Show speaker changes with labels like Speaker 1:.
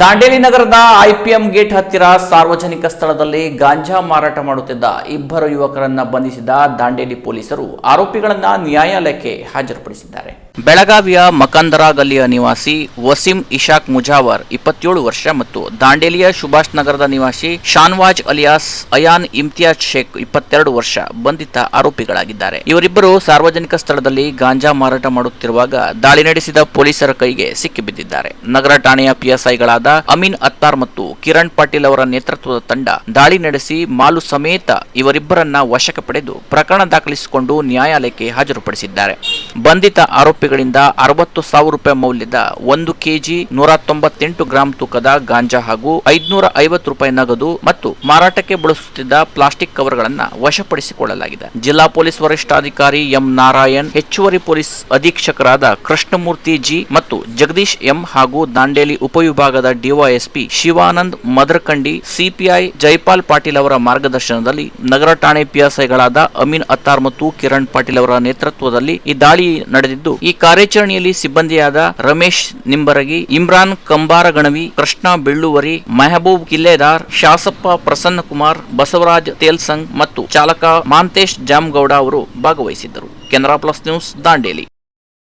Speaker 1: ದಾಂಡೇಲಿ ನಗರದ IPM gate ಹತ್ತಿರ ಸಾರ್ವಜನಿಕ ಸ್ಥಳದಲ್ಲಿ ಗಾಂಜಾ ಮಾರಾಟ ಮಾಡುತ್ತಿದ್ದ ಇಬ್ಬರು ಯುವಕರನ್ನ ಬಂಧಿಸಿದ ದಾಂಡೇಲಿ ಪೊಲೀಸರು ಆರೋಪಿಗಳನ್ನ ನ್ಯಾಯಾಲಯಕ್ಕೆ ಹಾಜರುಪಡಿಸಿದ್ದಾರೆ. ಬೆಳಗಾವಿಯ ಮಕಂದರ ಗಲ್ಲಿಯ ನಿವಾಸಿ ವಸೀಂ ಇಶಾಕ್ ಮುಜಾವರ್, ಇಪ್ಪತ್ತೇಳು ವರ್ಷ ಮತ್ತು ದಾಂಡೇಲಿಯ ಸುಭಾಷ್ ನಗರದ ನಿವಾಸಿ ಶಾನ್ವಾಜ್ ಅಲಿಯಾಸ್, ಅಯಾನ್ ಇಮ್ತಿಯಾಜ್ ಶೇಖ್ ಇಪ್ಪತ್ತೆರಡು ವರ್ಷ ಬಂಧಿತ ಆರೋಪಿಗಳಾಗಿದ್ದಾರೆ. ಇವರಿಬ್ಬರು ಸಾರ್ವಜನಿಕ ಸ್ಥಳದಲ್ಲಿ ಗಾಂಜಾ ಮಾರಾಟ ಮಾಡುತ್ತಿರುವಾಗ ದಾಳಿ ನಡೆಸಿದ ಪೊಲೀಸರ ಕೈಗೆ ಸಿಕ್ಕಿಬಿದ್ದಿದ್ದಾರೆ. ನಗರ ಠಾಣೆಯ ಪಿಎಸ್ಐಗಳಾದ ಅಮೀನ್ ಅತ್ತಾರ್ ಮತ್ತು ಕಿರಣ್ ಪಾಟೀಲ್ ಅವರ ನೇತೃತ್ವದ ತಂಡ ದಾಳಿ ನಡೆಸಿ ಮಾಲು ಸಮೇತ ಇವರಿಬ್ಬರನ್ನ ವಶಕ್ಕೆ ಪಡೆದು ಪ್ರಕರಣ ದಾಖಲಿಸಿಕೊಂಡು ನ್ಯಾಯಾಲಯಕ್ಕೆ ಹಾಜರುಪಡಿಸಿದ್ದಾರೆ. ಬಂಧಿತ ಆರೋಪಿಗಳಿಂದ ಅರವತ್ತು ಸಾವಿರ ರೂಪಾಯಿ ಮೌಲ್ಯದ ಒಂದು ಕೆಜಿ ನೂರ ತೊಂಬತ್ತೆಂಟು ಗ್ರಾಂ ತೂಕದ ಗಾಂಜಾ ಹಾಗೂ ಐದುನೂರ ಐವತ್ತು ರೂಪಾಯಿ ನಗದು ಮತ್ತು ಮಾರಾಟಕ್ಕೆ ಬಳಸುತ್ತಿದ್ದ ಪ್ಲಾಸ್ಟಿಕ್ ಕವರ್ಗಳನ್ನು ವಶಪಡಿಸಿಕೊಳ್ಳಲಾಗಿದೆ. ಜಿಲ್ಲಾ ಪೊಲೀಸ್ ವರಿಷ್ಠಾಧಿಕಾರಿ ಎಂ ನಾರಾಯಣ್, ಹೆಚ್ಚುವರಿ ಪೊಲೀಸ್ ಅಧೀಕ್ಷಕರಾದ ಕೃಷ್ಣಮೂರ್ತಿ ಜಿ ಮತ್ತು ಜಗದೀಶ್ ಎಂ ಹಾಗೂ ದಾಂಡೇಲಿ ಉಪವಿಭಾಗದ ಡಿವೈಎಸ್ಪಿ ಶಿವಾನಂದ್ ಮದರ್ಕಂಡಿ, ಸಿಪಿಐ ಜೈಪಾಲ್ ಪಾಟೀಲ್ ಅವರ ಮಾರ್ಗದರ್ಶನದಲ್ಲಿ ನಗರ ಠಾಣೆ ಪಿಎಸ್ಐಗಳಾದ ಅಮೀನ್ ಅತ್ತಾರ್ ಮತ್ತು ಕಿರಣ್ ಪಾಟೀಲ್ ಅವರ ನೇತೃತ್ವದಲ್ಲಿ ಈ ದಾಳಿ ನಡೆದಿದ್ದು, ಈ ಕಾರ್ಯಾಚರಣೆಯಲ್ಲಿ ಸಿಬ್ಬಂದಿಯಾದ ರಮೇಶ್ ನಿಂಬರಗಿ, ಇಮ್ರಾನ್ ಕಂಬಾರಗಣವಿ ಕೃಷ್ಣ ಬೆಳ್ಳುವರಿ, ಮೆಹಬೂಬ್ ಕಿಲ್ಲೆದಾರ್, ಶಾಸಪ್ಪ ಪ್ರಸನ್ನ ಕುಮಾರ್ ಬಸವರಾಜ್ ತೇಲ್ಸಂಗ್ ಮತ್ತು ಚಾಲಕ ಮಾಂತೇಶ್ ಜಾಮ್ಗೌಡ ಅವರು ಭಾಗವಹಿಸಿದ್ದರು. Canara plus news Dandeli.